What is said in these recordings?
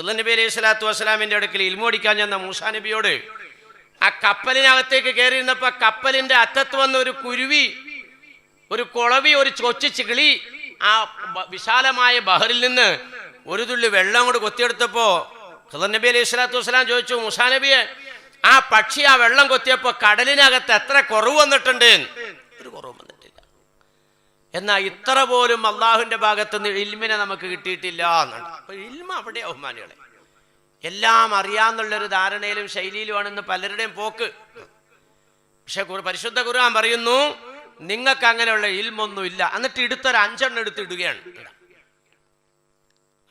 ഖുദ നബി അലൈഹി സ്വലാത്തു വസ്സലാമിന്റെ അടുക്കൽ ഇൽമോടിക്കാൻ ചെന്ന മൂസാ നബിയോട് ആ കപ്പലിനകത്തേക്ക് കയറിയിരുന്നപ്പോ കപ്പലിന്റെ അറ്റത്ത് വന്ന ഒരു കുരുവി ഒരു കുളവി ഒരു ചൊച്ചു ചിളി ആ വിശാലമായ ബഹറിൽ നിന്ന് ഒരു തുള്ളി വെള്ളം കൂടി കൊത്തിയെടുത്തപ്പോ ഖുദർ നബി അലൈഹി സ്വലാത്തു വസ്സലാം ചോദിച്ചു മുസാ നബിയെ ആ പക്ഷി ആ വെള്ളം കൊത്തിയപ്പോ കടലിനകത്ത് എത്ര കുറവ് വന്നിട്ടുണ്ട്? ഒരു കുറവ് വന്നിട്ടില്ല എന്നാ ഇത്ര പോലും അള്ളാഹുവിന്റെ ഭാഗത്ത് നിന്ന് ഇൽമിനെ നമുക്ക് കിട്ടിയിട്ടില്ല എന്നാണ് അപ്പൊ ഇൽമ അവിടെ ബഹുമാനികളെ. എല്ലാം അറിയാന്നുള്ളൊരു ധാരണയിലും ശൈലിയിലുമാണെന്ന് പലരുടെയും പോക്ക്. പക്ഷെ പരിശുദ്ധ ഖുർആൻ പറയുന്നു നിങ്ങൾക്ക് അങ്ങനെയുള്ള ഇൽമൊന്നും ഇല്ല എന്നിട്ട് എടുത്തൊരു അഞ്ചെണ്ണം എടുത്ത് ഇടുകയാണ്.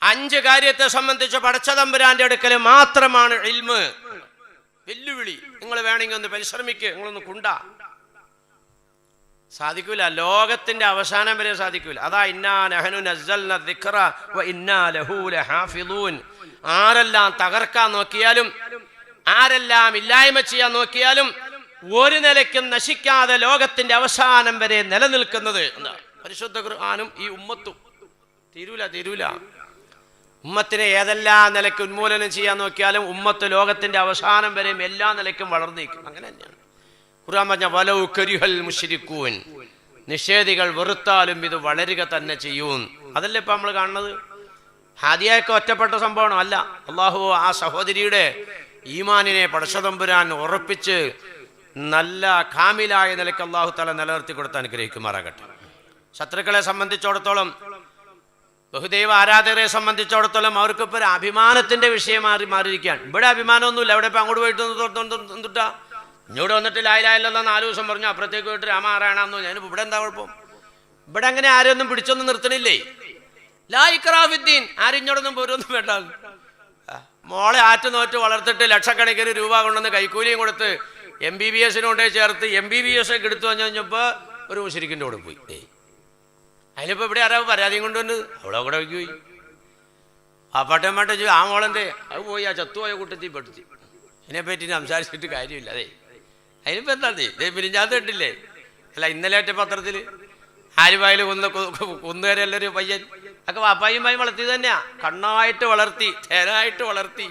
അഞ്ച് കാര്യത്തെ സംബന്ധിച്ച് പടച്ചതമ്പുരാന്റെ അടുക്കൽ മാത്രമാണ് ഇൽമ്. വെല്ലുവിളി. നിങ്ങൾ വേണമെങ്കിൽ ഒന്ന് പരിശ്രമിക്കുക നിങ്ങളൊന്ന് കുണ്ട. സാധിക്കൂല. ലോകത്തിന്റെ അവസാനം വരെ സാധിക്കൂല. അതാ ഇന്നാ നഹനു നസ്സൽന ദിക്റ വ ലഹു ആരെല്ലാം തകർക്കാൻ നോക്കിയാലും ആരെല്ലാം ഇല്ലായ്മ ചെയ്യാൻ നോക്കിയാലും ഒരു നിലയ്ക്കും നശിക്കാതെ ലോകത്തിന്റെ അവസാനം വരെ നിലനിൽക്കുന്നത് എന്താ? പരിശുദ്ധ ഖുർആനും ഈ ഉമ്മത്തും. തീരൂല തീരൂല. ഉമ്മത്തിനെ ഏതെല്ലാം നിലയ്ക്ക് ഉന്മൂലനം ചെയ്യാൻ നോക്കിയാലും ഉമ്മത്ത് ലോകത്തിന്റെ അവസാനം വരെയും എല്ലാ നിലയ്ക്കും വളർന്നേക്കും. അങ്ങനെ തന്നെയാണ്. ഖുർആൻ പറഞ്ഞ വലവു കരിഹൽ മുഷരിക്കൂൻ. നിഷേധികൾ വെറുത്താലും ഇത് വളരുക തന്നെ ചെയ്യും അതല്ലേ ഇപ്പൊ നമ്മൾ കാണുന്നത്? ഹാദിയായൊക്കെ ഒറ്റപ്പെട്ട സംഭവമാണ്. അല്ല അള്ളാഹു ആ സഹോദരിയുടെ ഈമാനിനെ പടശതമ്പുരാൻ ഉറപ്പിച്ച് നല്ല കാമിലായ നിലയ്ക്ക് അള്ളാഹു തല നിലനിർത്തി കൊടുത്ത് അനുഗ്രഹിക്കുമാറാകട്ടെ. ശത്രുക്കളെ സംബന്ധിച്ചിടത്തോളം ബഹുദൈവ ആരാധകരെ സംബന്ധിച്ചിടത്തോളം അവർക്ക് ഇപ്പോൾ ഒരു അഭിമാനത്തിന്റെ വിഷയം മാറി മാറിയിരിക്കുകയാണ്. ഇവിടെ അഭിമാനമൊന്നുമില്ല. അവിടെ ഇപ്പം അങ്ങോട്ട് പോയിട്ട് എന്തുട്ടാ? ഇങ്ങോട്ട് വന്നിട്ട് ലായിലായില്ലെന്ന് നാല് ദിവസം പറഞ്ഞു. അപ്പുറത്തേക്ക് പോയിട്ട് രാമാറാണെന്നോ ഞാൻ ഇവിടെ എന്താ കുഴപ്പം? ഇവിടെ അങ്ങനെ ആരെയൊന്നും പിടിച്ചൊന്നും നിർത്തണില്ലേ? ലായിക്രാഫിദ്ദീൻ ആരും ഇങ്ങോട്ടൊന്നും പോരൊന്നും വേണ്ട. മോളെ ആറ്റുനോറ്റ് വളർത്തിട്ട് ലക്ഷക്കണക്കിന് രൂപ കൊണ്ടുവന്ന് കൈക്കൂലിയും കൊടുത്ത് എം ബി ബി എസിന് ചേർത്ത് എം ബി ബി എസ് ഒക്കെ എടുത്തു കഴിഞ്ഞപ്പോൾ ഒരു മുശരിക്കിന്റെ കൂടെ പോയി. ഏയ്. അതിലിപ്പോ ഇവിടെ ആരാ പരാതിയും കൊണ്ടുവന്നത്? അവിടെ കൂടെ പോയി. ആ പട്ടയമാട്ടെ ചോദിച്ചു ആ മോളെന്തേ? അത് പോയി ആ ചത്തുപോയ കൂട്ടത്തിൽ പെടുത്തി. ഇതിനെപ്പറ്റി സംസാരിച്ചിട്ട് കാര്യമില്ല. അതെ. അതിനിപ്പോ എന്താ നീ പിരിഞ്ഞാത്ത കിട്ടില്ലേ അല്ല ഇന്നലെ ഒറ്റ പത്രത്തിൽ ആരുമായാലും കൊന്ന കൊന്നുകാരല്ലൊരു പയ്യൻ. ഒക്കെ വാപ്പായുമായി വളർത്തി തന്നെയാ. കണ്ണായിട്ട് വളർത്തി തേനായിട്ട് വളർത്തി.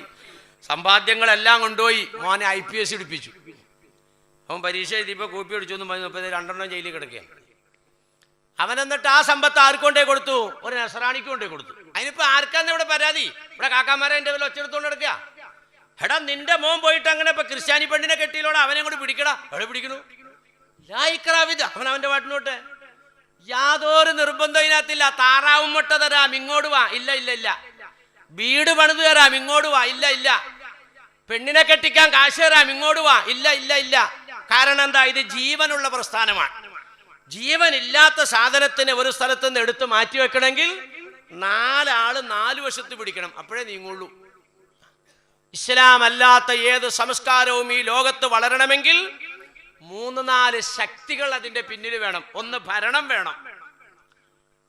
സമ്പാദ്യങ്ങളെല്ലാം കൊണ്ടുപോയി. മോനെ ഐ പി എസ് ഇടിപ്പിച്ചു അവൻ പരീക്ഷ എഴുതിയപ്പോൾ കോപ്പി അടിച്ചു എന്ന് പറഞ്ഞു. ഇപ്പോൾ രണ്ടെണ്ണം ജയിലിൽ കിടക്കുകയാണ്. അവൻ എന്നിട്ട് ആ സമ്പത്ത് ആർക്കൊണ്ടേ കൊടുത്തു? ഒരു നസറാണിക്ക് കൊണ്ടേ കൊടുത്തു. അതിനിപ്പോ ആർക്കാന്ന് ഇവിടെ പരാതി? ഇവിടെ കാക്കാമാരെ എന്റെ പേരിൽ ഒച്ചെടുത്തോണ്ട് എടുക്കുക എടാ നിന്റെ മോൻ പോയിട്ട് അങ്ങനെ ഇപ്പൊ ക്രിസ്ത്യാനി പെണ്ണിനെ കെട്ടിയിലോടെ അവനെ കൂടി പിടിക്കടാ. എവിടെ പിടിക്കണു. ലായിക്രാവിത് അവൻ അവന്റെ പാട്ടിനോട്ടെ യാതൊരു നിർബന്ധം ഇതിനകത്തില്ല. താറാവും മുട്ട തരാം ഇങ്ങോട്ട് വാ. ഇല്ല ഇല്ല ഇല്ല. വീട് പണിത് തരാം ഇങ്ങോട്ട് വാ. ഇല്ല ഇല്ല. പെണ്ണിനെ കെട്ടിക്കാൻ കാശ് തരാം ഇങ്ങോട്ട് വാ. ഇല്ല ഇല്ല ഇല്ല. കാരണം എന്താ? ഇത് ജീവനുള്ള പ്രസ്ഥാനമാണ്. ജീവനില്ലാത്ത സാധനത്തിന് ഒരു സ്ഥലത്ത് നിന്ന് എടുത്ത് മാറ്റി വെക്കണമെങ്കിൽ നാലാൾ നാലു വശത്ത് പിടിക്കണം. അപ്പോഴേ നീങ്ങുള്ളൂ. ഇസ്ലാം അല്ലാത്ത ഏത് സംസ്കാരവും ഈ ലോകത്ത് വളരണമെങ്കിൽ മൂന്ന് നാല് ശക്തികൾ അതിന്റെ പിന്നിൽ വേണം. ഒന്ന് ഭരണം വേണം.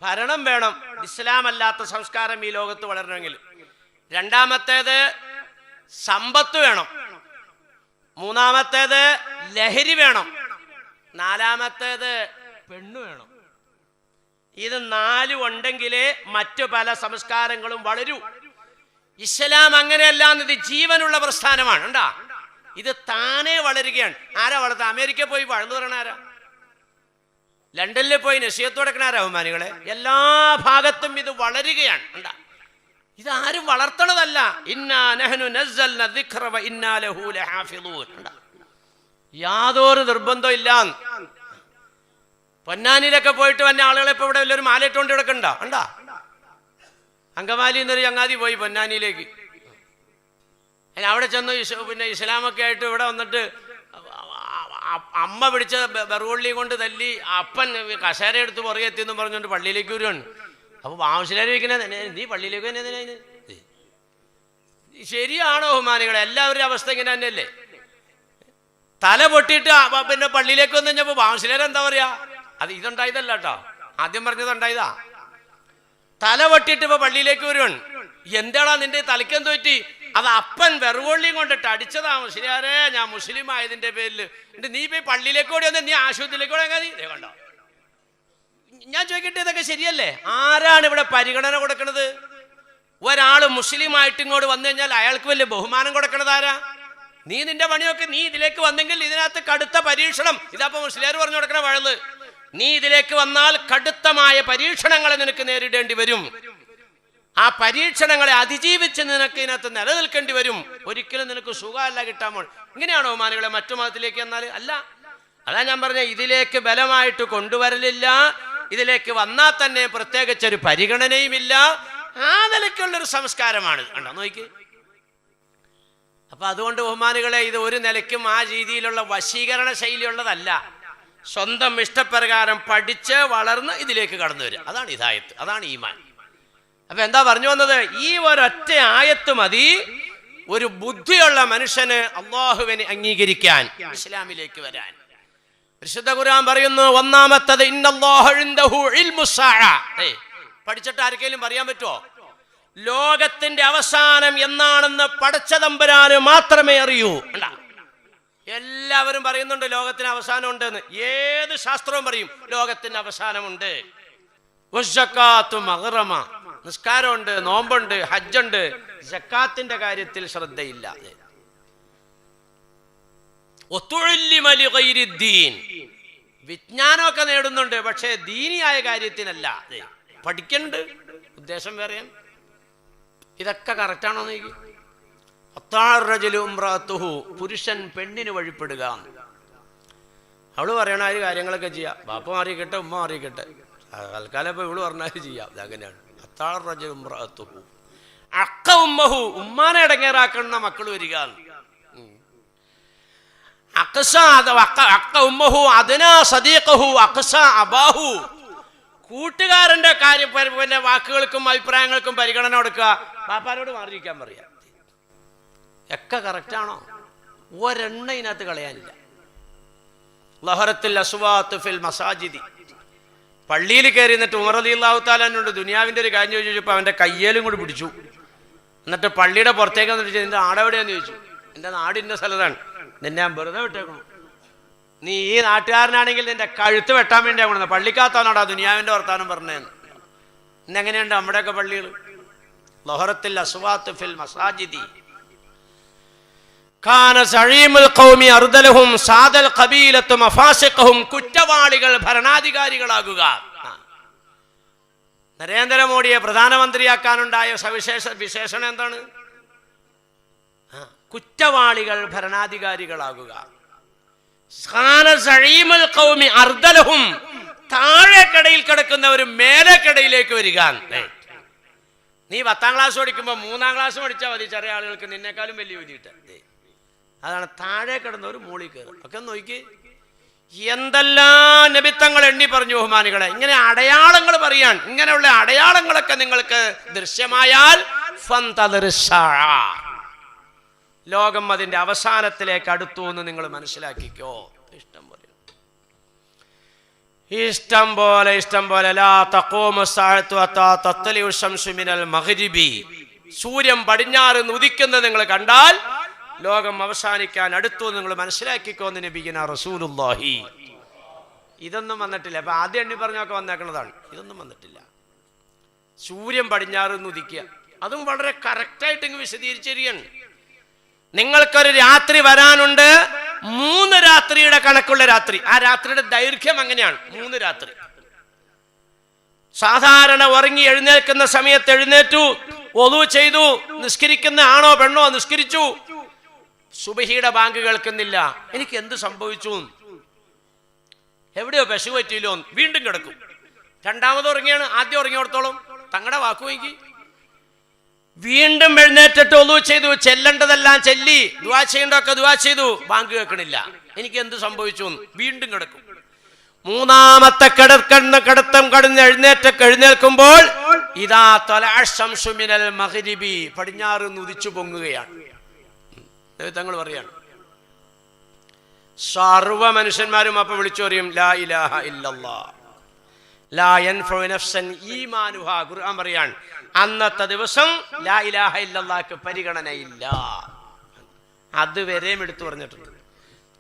ഭരണം വേണം. ഇസ്ലാം അല്ലാത്ത സംസ്കാരം ഈ ലോകത്ത് വളരണമെങ്കിൽ. രണ്ടാമത്തേത് സമ്പത്ത് വേണം. മൂന്നാമത്തേത് ലഹരി വേണം. നാലാമത്തേത് പെണ്ണ് വേണം. ഇത് നാലും ഉണ്ടെങ്കിലേ മറ്റു പല സംസ്കാരങ്ങളും വളരൂ. ഇസ്ലാം അങ്ങനെയല്ല എന്നത് ജീവനുള്ള പ്രസ്ഥാനമാണ്. ഉണ്ടാ ഇത് താനേ വളരുകയാണ്. ആരാ വളർത്ത? അമേരിക്ക പോയി വളർന്നു പറയണ ആരാ? ലണ്ടനിൽ പോയി ആരാ ബഹുമാനികളെ? എല്ലാ ഭാഗത്തും ഇത് വളരുകയാണ്. ഉണ്ടാ ഇത് ആരും വളർത്തണതല്ല. യാതൊരു നിർബന്ധം ഇല്ല പൊന്നാനിയിലൊക്കെ പോയിട്ട് വന്ന ആളുകളെ ഇപ്പൊ ഇവിടെ വലിയൊരു മാലയിട്ടുകൊണ്ട് കിടക്കണ്ട? ഉണ്ടാ അങ്കമാലി എന്നൊരു ചങ്ങാതി പോയി പൊന്നാനിയിലേക്ക്. അവിടെ ചെന്ന് പിന്നെ ഇസ്ലാമൊക്കെ ആയിട്ട് ഇവിടെ വന്നിട്ട് അമ്മ പിടിച്ച ബെറുവള്ളി കൊണ്ട് തല്ലി അപ്പൻ കസേര എടുത്ത് പുറകെത്തി എന്ന് പറഞ്ഞുകൊണ്ട് പള്ളിയിലേക്ക് വരുവാണ്. അപ്പൊ ആവശ്യക്കാർ വയ്ക്കുന്നത് നീ പള്ളിയിലേക്ക് തന്നെ ഇതിന്? ശരിയാണോ ബഹുമാനികളെ എല്ലാവരുടെ അവസ്ഥ ഇങ്ങനെ തന്നെയല്ലേ? തല പൊട്ടിയിട്ട് പിന്നെ പള്ളിയിലേക്ക് വന്നു കഴിഞ്ഞപ്പോ ബാംശിലേരം എന്താ പറയാ? അത് ഇതുണ്ടായതല്ല കേട്ടോ ആദ്യം പറഞ്ഞത് ഉണ്ടായതാ. തല വെട്ടിട്ട് ഇപ്പൊ പള്ളിയിലേക്ക് വരുവാണ്. എന്താടാ നിന്റെ തലയ്ക്കം തോറ്റി അത് അപ്പൻ വെറുകൊള്ളിയും കൊണ്ടിട്ട് അടിച്ചതാ മുസ്ലിയാരെ ഞാൻ മുസ്ലിം ആയതിന്റെ പേരിൽ എന്നിട്ട് നീ പോയി പള്ളിയിലേക്ക് ഓടി വന്നേ നീ ആശുപത്രിയിലേക്ക് ഓടി ദേ കണ്ടോ? ഞാൻ ചോദിക്കട്ടെ ഇതൊക്കെ ശരിയല്ലേ? ആരാണ് ഇവിടെ പരിഗണന കൊടുക്കുന്നത് ഒരാൾ മുസ്ലിം ആയിട്ട് ഇങ്ങോട്ട് വന്നു കഴിഞ്ഞാൽ അയാൾക്ക് വലിയ ബഹുമാനം കൊടുക്കണത് ആരാ? നീ നിന്റെ പണിയൊക്കെ നീ ഇതിലേക്ക് വന്നെങ്കിൽ ഇതിനകത്ത് കടുത്ത പരീക്ഷണം. ഇതപ്പോ മുസ്ലിയാർ പറഞ്ഞു കൊടുക്കണ വഴൽ നീ ഇതിലേക്ക് വന്നാൽ കടുത്തമായ പരീക്ഷണങ്ങളെ നിനക്ക് നേരിടേണ്ടി വരും. ആ പരീക്ഷണങ്ങളെ അതിജീവിച്ച് നിനക്ക് ഇതിനകത്ത് നിലനിൽക്കേണ്ടി വരും. ഒരിക്കലും നിനക്ക് സുഖമല്ല കിട്ടാൻ പോൾ ഇങ്ങനെയാണോ മാനുകളെ മറ്റു മതത്തിലേക്ക് എന്നാൽ അല്ല. അതാ ഞാൻ പറഞ്ഞ ഇതിലേക്ക് ബലമായിട്ട് കൊണ്ടുവരലില്ല. ഇതിലേക്ക് വന്നാൽ തന്നെ പ്രത്യേകിച്ച് ഒരു പരിഗണനയുമില്ല. ആ നിലയ്ക്കുള്ളൊരു സംസ്കാരമാണ്. കണ്ടോ? നോക്കി അപ്പൊ അതുകൊണ്ട് ബഹുമാനുകളെ ഇത് ഒരു നിലയ്ക്കും ആ രീതിയിലുള്ള വശീകരണ ശൈലിയുള്ളതല്ല സ്വന്തം ഇഷ്ടപ്രകാരം പഠിച്ച് വളർന്ന് ഇതിലേക്ക് കടന്നു വരിക. അതാണ് ഇതായത്ത് അതാണ് ഈമാൻ. അപ്പൊ എന്താ പറഞ്ഞു വന്നത്? ഈ ഒരൊറ്റ ആയത്ത് മതി. ഒരു ബുദ്ധിയുള്ള മനുഷ്യന് അള്ളാഹുവിനെ അംഗീകരിക്കാൻ ഇസ്ലാമിലേക്ക് വരാൻ. വിശുദ്ധ ഖുർആൻ പറയുന്നു ഒന്നാമത്തത് പഠിച്ചിട്ട് ആർക്കെങ്കിലും പറയാൻ പറ്റുമോ ലോകത്തിന്റെ അവസാനം എന്നാണെന്ന് പടച്ച തമ്പുരാന് മാത്രമേ അറിയൂ. കണ്ടാ? എല്ലാവരും പറയുന്നുണ്ട് ലോകത്തിന് അവസാനം ഉണ്ടെന്ന് ഏത് ശാസ്ത്രവും പറയും ലോകത്തിന് അവസാനമുണ്ട്. നിസ്കാരമുണ്ട് നോമ്പുണ്ട് ഹജ്ജുണ്ട്. ജക്കാത്തിന്റെ കാര്യത്തിൽ ശ്രദ്ധയില്ല. വിജ്ഞാനമൊക്കെ നേടുന്നുണ്ട് പക്ഷേ ദീനിയായ കാര്യത്തിനല്ല. പഠിക്കണ്ട് ഉദ്ദേശം വേറെയാണ്. ഇതൊക്കെ കറക്റ്റാണോ നോക്കി പുരുഷൻ പെണ്ണിന് വഴിപ്പെടുക. അവൾ പറയണ ഒരു കാര്യങ്ങളൊക്കെ ചെയ്യാം. ബാപ്പ മാറിയിക്കട്ടെ ഉമ്മ മാറിയിക്കട്ടെ. തൽക്കാലം ഇപ്പൊ ഇവൾ പറഞ്ഞാൽ ചെയ്യാം? ഇതങ്ങനെയാണ് അത്താറജലുംറാത്തുഹു അക്ക ഉമ്മഹു ഉമ്മാനെ ഇടങ്ങേറാക്കുന്ന മക്കൾ വരിക. അക്സ അക്ക ഉമ്മഹു സദീഖഹു അബാഹു. കൂട്ടുകാരന്റെ കാര്യം വാക്കുകൾക്കും അഭിപ്രായങ്ങൾക്കും പരിഗണന കൊടുക്കുക. പാപ്പാരോട് മാറിയിരിക്കാൻ പറയാ. ഒക്കെ കറക്റ്റാണോ ഒരെണ്ണ ഇതിനകത്ത് കളയാനില്ല. ലഹറത്തിൽ അസുവാത്ത് ഫിൽ മസാജിദി. പള്ളിയിൽ കയറി എന്നിട്ട് ഉമർ അലി അള്ളാഹു ദുനിയാവിന്റെ ഒരു കാര്യം ചോദിച്ചപ്പോൾ അവന്റെ കയ്യേലും കൂടി പിടിച്ചു. എന്നിട്ട് പള്ളിയുടെ പുറത്തേക്ക് വന്നിട്ട് നിന്റെ നാടെവിടെയാന്ന് ചോദിച്ചു. എന്റെ നാട് ഇന്ന സ്ഥലത്താണ്. നിന്നെ ഞാൻ വെറുതെ വിട്ടേക്കണം. നീ ഈ നാട്ടുകാരനാണെങ്കിൽ നിന്റെ കഴുത്ത് വെട്ടാൻ വേണ്ടി കൊണ്ടു പള്ളിക്കാത്താണോടാ ദുനിയാവിന്റെ വർത്താനം പറഞ്ഞതെന്ന് ഇന്നെങ്ങനെയുണ്ട് നമ്മുടെയൊക്കെ പള്ളികൾ ലൊഹറത്തിൽ അസുവാത്ത് ഫിൽ മസാജിദി. കുറ്റവാളികൾ ഭരണാധികാരികളാകുക. നരേന്ദ്രമോദിയെ പ്രധാനമന്ത്രിയാക്കാനുണ്ടായ സവിശേഷ വിശേഷണം എന്താണ്? കുറ്റവാളികൾ ഭരണാധികാരികളാകുക. അർദലഹും താഴേക്കടയിൽ കിടക്കുന്നവർ മേലെക്കടയിലേക്ക് വരിക. നീ പത്താം ക്ലാസ് പഠിക്കുമ്പോൾ മൂന്നാം ക്ലാസ് പഠിച്ചാൽ മതി ചെറിയ ആളുകൾക്ക് നിന്നെക്കാളും വലിയ വിധിയിട്ട് അതാണ് താഴെ കിടന്നവർ മൂളി കയറും ഒക്കെ നോക്കി. എന്തെല്ലാം നബിത്തങ്ങൾ എണ്ണി പറഞ്ഞു ബഹുമാനികളെ? ഇങ്ങനെ അടയാളങ്ങൾ പറയാൻ ഇങ്ങനെയുള്ള അടയാളങ്ങളൊക്കെ നിങ്ങൾക്ക് ദൃശ്യമായാൽ. ലോകം അതിന്റെ അവസാനത്തിലേക്ക് അടുത്തു എന്ന് നിങ്ങൾ മനസ്സിലാക്കിക്കോ. ഇഷ്ടം പോലെ. ഇഷ്ടം പോലെ ഇഷ്ടം പോലെ. സൂര്യൻ പടിഞ്ഞാറ് ഉദിക്കുന്നത് നിങ്ങൾ കണ്ടാൽ ലോകം അവസാനിക്കാൻ അടുത്തു നിങ്ങൾ മനസ്സിലാക്കിക്കോ എന്ന് നബിക്കുന്ന റസൂലുള്ളാഹി. ഇതൊന്നും വന്നിട്ടില്ല. അപ്പൊ ആദ്യം എണ്ണി പറഞ്ഞൊക്കെ വന്നേക്കുന്നതാണ് ഇതൊന്നും വന്നിട്ടില്ല. സൂര്യൻ പടിഞ്ഞാറ് ഉദിക്കുക. അതും വളരെ കറക്റ്റായിട്ട് ഇങ്ങ് വിശദീകരിച്ചിരിക്കുകയാണ്. നിങ്ങൾക്കൊരു രാത്രി വരാനുണ്ട്. മൂന്ന് രാത്രിയുടെ കണക്കുള്ള രാത്രി. ആ രാത്രിയുടെ ദൈർഘ്യം അങ്ങനെയാണ്. മൂന്ന് രാത്രി. സാധാരണ ഉറങ്ങി എഴുന്നേൽക്കുന്ന സമയത്ത് എഴുന്നേറ്റു ഒതു ചെയ്തു നിസ്കരിക്കുന്ന ആണോ പെണ്ണോ നിസ്കരിച്ചു. സുബഹിയുടെ ബാങ്ക് കേൾക്കുന്നില്ല. എനിക്ക് എന്ത് സംഭവിച്ചു? എവിടെയോ പശു പറ്റിയില്ലോ. വീണ്ടും കിടക്കും. രണ്ടാമത് ഉറങ്ങിയാണ്. ആദ്യം ഉറങ്ങിയോടത്തോളം തങ്ങളുടെ വാക്കു വൈകി വീണ്ടും എഴുന്നേറ്റിട്ട് ഒന്നു ചെയ്തു. ചെല്ലേണ്ടതെല്ലാം ചെല്ലി. ദുവാ ചെയ്യേണ്ടതൊക്കെ ദുവാ ചെയ്തു. ബാങ്ക് കേൾക്കണില്ല. എനിക്ക് എന്ത് സംഭവിച്ചു? വീണ്ടും കിടക്കും. മൂന്നാമത്തെ കിടക്കുന്ന കിടത്തം കടന്ന് എഴുന്നേറ്റ എഴുന്നേൽക്കുമ്പോൾ ഇതാ മഹരിബി പടിഞ്ഞാറ് നുതിച്ചു പൊങ്ങുകയാണ്. തങ്ങൾ പറയാണ് സർവ മനുഷ്യന്മാരും അപ്പൊ വിളിച്ചു പറയും ലാ ഇലാഹ ഇല്ലല്ലാ. നഫ്സൻ ഖുർആൻ പറയാണ് അന്നത്തെ ദിവസം ലാ ഇലാഹ ഇല്ലല്ലാഹ്ക്ക് പരിഗണനയില്ല. അതുവരെയും എടുത്തു പറഞ്ഞിട്ടുണ്ട്.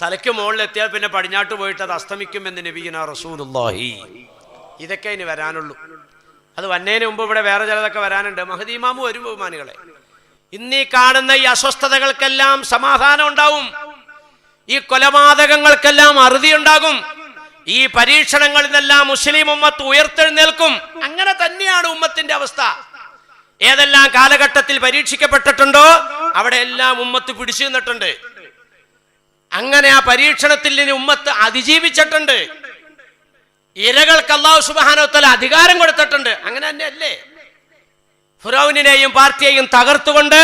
തലയ്ക്ക് മുകളിലെത്തിയാൽ പിന്നെ പടിഞ്ഞാട്ട് പോയിട്ട് അത് അസ്തമിക്കുമെന്ന് നബീന റസൂലുല്ലാഹി ഇതൊക്കെ ഇനി വരാനുള്ളൂ. അത് വന്നതിന് മുമ്പ് ഇവിടെ വേറെ ചിലതൊക്കെ വരാനുണ്ട്. മഹദീമാമു വരും ബഹുമാനികളെ. ഇന്നീ കാണുന്ന ഈ അസ്വസ്ഥതകൾക്കെല്ലാം സമാധാനം ഉണ്ടാവും. ഈ കൊലപാതകങ്ങൾക്കെല്ലാം അറുതി ഉണ്ടാകും ഈ പരീക്ഷണങ്ങളിൽ നിന്നെല്ലാം മുസ്ലിം ഉമ്മത്ത് ഉയർത്തെഴുന്നേൽക്കും. അങ്ങനെ തന്നെയാണ് ഉമ്മത്തിന്റെ അവസ്ഥ. ഏതെല്ലാം കാലഘട്ടത്തിൽ പരീക്ഷിക്കപ്പെട്ടിട്ടുണ്ടോ അവിടെ എല്ലാം ഉമ്മത്ത് പിടിച്ചു നിന്നിട്ടുണ്ട്. അങ്ങനെ ആ പരീക്ഷണത്തിൽ ഇനി ഉമ്മത്ത് അതിജീവിച്ചിട്ടുണ്ട്. ഇരകൾക്ക് അള്ളാഹു സുബാനോത്തല അധികാരം കൊടുത്തിട്ടുണ്ട്. അങ്ങനെ തന്നെയല്ലേ? ഫുറൌനെയും പാർട്ടിയെയും തകർത്തുകൊണ്ട്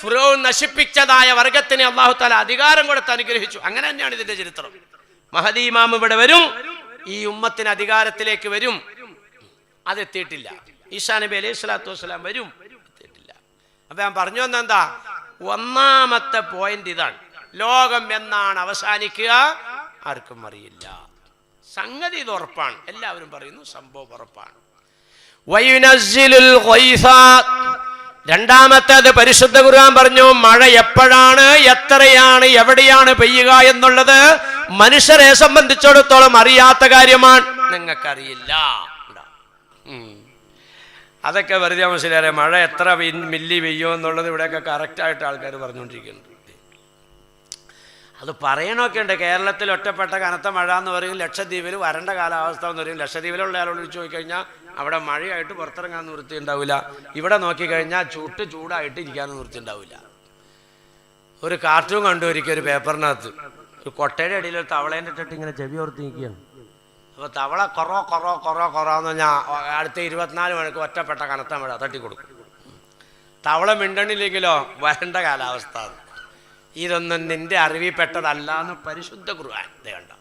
ഫുറൌൻ നശിപ്പിച്ചതായ വർഗത്തിന് അള്ളാഹു താല അധികാരം കൊടുത്ത് അനുഗ്രഹിച്ചു. അങ്ങനെ തന്നെയാണ് ഇതിന്റെ ചരിത്രം. മഹദി ഇമാം ഇവിടെ വരും ഈ ഉമ്മത്തിന് അധികാരത്തിലേക്ക് വരും. അതെത്തിയിട്ടില്ല ഈശാ നബി അലൈഹി സ്വലാത്തു വസ്സലാം വരും എത്തിയിട്ടില്ല. അപ്പൊ ഞാൻ പറഞ്ഞു വന്നെന്താ ഒന്നാമത്തെ പോയിന്റ് ഇതാണ്. ലോകം എന്നാണ് അവസാനിക്കുക ആർക്കും അറിയില്ല. സംഗതി ഇത് ഉറപ്പാണ്. എല്ലാവരും പറയുന്നു സംഭവം ഉറപ്പാണ്. രണ്ടാമത്തേത് പരിശുദ്ധ ഖുർആൻ പറഞ്ഞു മഴ എപ്പോഴാണ് എത്രയാണ് എവിടെയാണ് പെയ്യുക എന്നുള്ളത് മനുഷ്യരെ സംബന്ധിച്ചിടത്തോളം അറിയാത്ത കാര്യമാണ്. നിങ്ങൾക്കറിയില്ല. അതൊക്കെ വെറുതെ മനസ്സിലായ മഴ എത്ര മില്ലി പെയ്യോ എന്നുള്ളത് ഇവിടെയൊക്കെ കറക്റ്റായിട്ട് ആൾക്കാർ പറഞ്ഞുകൊണ്ടിരിക്കുന്നുണ്ട്. അത് പറയണമൊക്കെ ഉണ്ട്. കേരളത്തിൽ ഒറ്റപ്പെട്ട കനത്ത മഴ എന്ന് പറയും ലക്ഷദ്വീപിൽ വരണ്ട കാലാവസ്ഥ എന്ന് പറയും. ലക്ഷദ്വീപിലുള്ള ആളോട് ചോദിച്ചു നോക്കിക്കഴിഞ്ഞാൽ അവിടെ മഴയായിട്ട് പുറത്തിറങ്ങാൻ നിവൃത്തി ഉണ്ടാവില്ല ഇവിടെ നോക്കിക്കഴിഞ്ഞാൽ ചൂട്ട് ചൂടായിട്ട് ഇരിക്കാൻ നിവൃത്തി ഉണ്ടാവില്ല ഒരു കാർട്ടൂൺ കണ്ടു ഒരിക്കൽ ഒരു പേപ്പറിനകത്ത് ഒരു കൊട്ടയുടെ അടിയിൽ ഒരു തവളേന്റെ ഇട്ടിട്ട് ഇങ്ങനെ ചെവി ഓർത്ത് നിൽക്കുകയാണ്. അപ്പോൾ തവള കുറോ കുറോ കുറോ കുറോ പറഞ്ഞാൽ അടുത്ത ഇരുപത്തിനാല് മണിക്ക് ഒറ്റപ്പെട്ട കനത്ത മഴ തട്ടിക്കൊടുക്കും. തവള മിണ്ടണില്ലെങ്കിലോ വരണ്ട കാലാവസ്ഥ. ഇതൊന്നും നിന്റെ അറിവിൽപ്പെട്ടതല്ല എന്ന് പരിശുദ്ധ ദേ കണ്ടോ?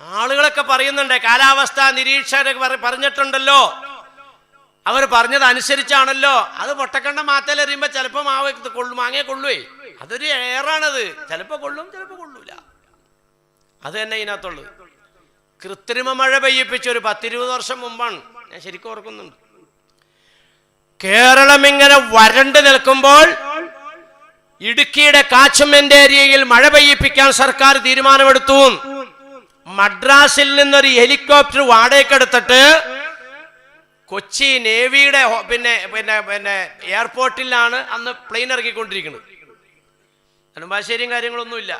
ആളുകളൊക്കെ പറയുന്നുണ്ട് കാലാവസ്ഥ നിരീക്ഷകർ പറഞ്ഞിട്ടുണ്ടല്ലോ. അവർ പറഞ്ഞത് അനുസരിച്ചാണല്ലോ അത് പൊട്ടക്കണ്ട മാത്തലെറിയുമ്പോ ചിലപ്പോ മാവ് കൊള്ളും മാങ്ങയെ കൊള്ളുവേ. അതൊരു ഏറാണത്. ചിലപ്പോ കൊള്ളും ചിലപ്പോ കൊള്ളൂല. അത് തന്നെ ഇതിനകത്തുള്ളു. കൃത്രിമ മഴ പെയ്യിപ്പിച്ച ഒരു പത്തിരുപത് വർഷം മുമ്പാണ്. ഞാൻ ശരിക്കും ഓർക്കുന്നുണ്ട്. കേരളം ഇങ്ങനെ വരണ്ട് നിൽക്കുമ്പോൾ ഇടുക്കിയുടെ കാച്ചമ്മന്റെ ഏരിയയിൽ മഴ പെയ്യിപ്പിക്കാൻ സർക്കാർ തീരുമാനമെടുത്തു. മദ്രാസിൽ നിന്നൊരു ഹെലികോപ്റ്റർ വാടകയ്ക്കെടുത്തിട്ട് കൊച്ചി നേവിയുടെ പിന്നെ പിന്നെ പിന്നെ എയർപോർട്ടിലാണ് അന്ന് പ്ലെയിൻ ഇറക്കിക്കൊണ്ടിരിക്കുന്നത് നെടുമ്പാശ്ശേരിയും കാര്യങ്ങളൊന്നുമില്ല.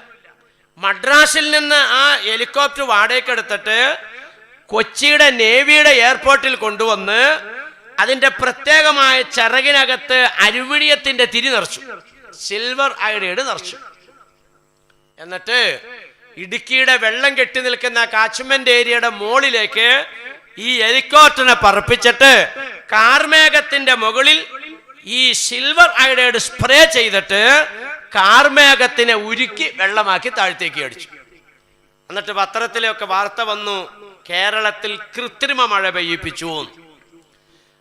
മദ്രാസിൽ നിന്ന് ആ ഹെലികോപ്റ്റർ വാടകയ്ക്കെടുത്തിട്ട് കൊച്ചിയുടെ നേവിയുടെ എയർപോർട്ടിൽ കൊണ്ടുവന്ന് അതിന്റെ പ്രത്യേകമായ ചിറകിനകത്ത് അരുവിണിയത്തിന്റെ തിരി നിറച്ചു. സിൽവർ അയഡൈഡ് നിറച്ചു. എന്നിട്ട് ഇടുക്കിയുടെ വെള്ളം കെട്ടി നിൽക്കുന്ന കാച്ചുമെന്റ് ഏരിയയുടെ മുകളിലേക്ക് ഈ ഹെലികോപ്റ്ററിനെ പറപ്പിച്ചിട്ട് കാർമേഘത്തിന്റെ മുകളിൽ ഈ സിൽവർ അയഡൈഡ് സ്പ്രേ ചെയ്തിട്ട് കാർമേഘത്തിനെ ഉരുക്കി വെള്ളമാക്കി താഴത്തേക്ക് അടിച്ചു എന്നിട്ട് പത്രത്തിലൊക്കെ വാർത്ത വന്നു കേരളത്തിൽ കൃത്രിമ മഴ പെയ്യിപ്പിച്ചു.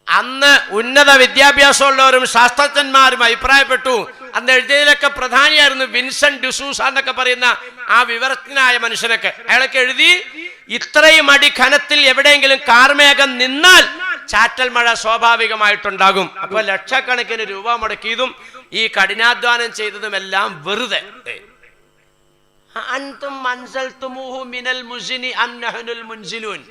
അന്ന് ഉന്നത വിദ്യാഭ്യാസമുള്ളവരും ശാസ്ത്രജ്ഞന്മാരും അഭിപ്രായപ്പെട്ടു. അന്ന് എഴുതിയതിലൊക്കെ പ്രധാനിയായിരുന്നു വിൻസെന്റ് ഡിസൂസ എന്നൊക്കെ പറയുന്ന ആ വിവരജ്ഞനായ മനുഷ്യനൊക്കെ. അയാളൊക്കെ എഴുതി ഇത്രയും അടി ഖനത്തിൽ എവിടെയെങ്കിലും കാർമേഘം നിന്നാൽ ചാറ്റൽ മഴ സ്വാഭാവികമായിട്ടുണ്ടാകും. അപ്പൊ ലക്ഷക്കണക്കിന് രൂപ മുടക്കിയതും ഈ കഠിനാധ്വാനം ചെയ്തതുമെല്ലാം വെറുതെ. അൻതും മിനൽ മുസിനി അന്നഹനുൽ നഹ്നുൽ മുൻസിലൂൻ